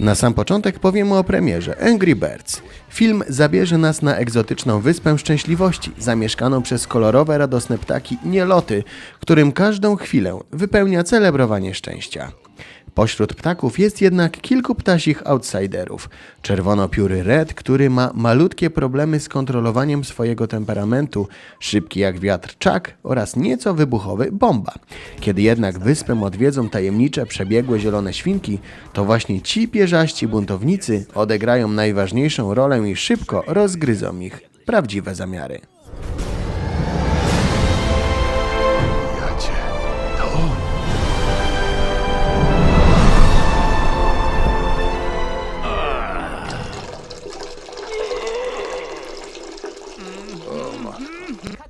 Na sam początek powiemy o premierze Angry Birds. Film zabierze nas na egzotyczną wyspę szczęśliwości, zamieszkaną przez kolorowe, radosne ptaki nieloty, którym każdą chwilę wypełnia celebrowanie szczęścia. Pośród ptaków jest jednak kilku ptasich outsiderów. Czerwonopióry Red, który ma malutkie problemy z kontrolowaniem swojego temperamentu, szybki jak wiatr Chuck oraz nieco wybuchowy Bomba. Kiedy jednak wyspę odwiedzą tajemnicze, przebiegłe zielone świnki, to właśnie ci pierzaści buntownicy odegrają najważniejszą rolę i szybko rozgryzą ich prawdziwe zamiary. Mm-hmm.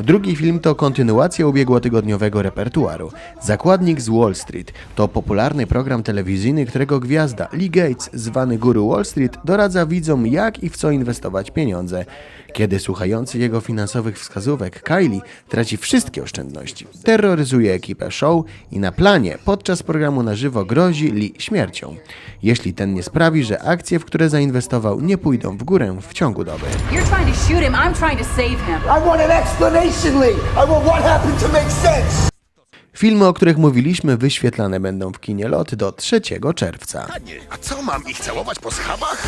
Drugi film to kontynuacja ubiegłotygodniowego repertuaru. Zakładnik z Wall Street to popularny program telewizyjny, którego gwiazda Lee Gates, zwany guru Wall Street, doradza widzom jak i w co inwestować pieniądze. Kiedy słuchający jego finansowych wskazówek Kylie traci wszystkie oszczędności, terroryzuje ekipę show i na planie podczas programu na żywo grozi Lee śmiercią, jeśli ten nie sprawi, że akcje, w które zainwestował, nie pójdą w górę w ciągu doby. You're trying to shoot him. I'm trying to save him. I want an explanation, Lee. I want what happened to make sense. Filmy, o których mówiliśmy, wyświetlane będą w kinie Lot do 3 czerwca. A co, mam ich całować po schabach?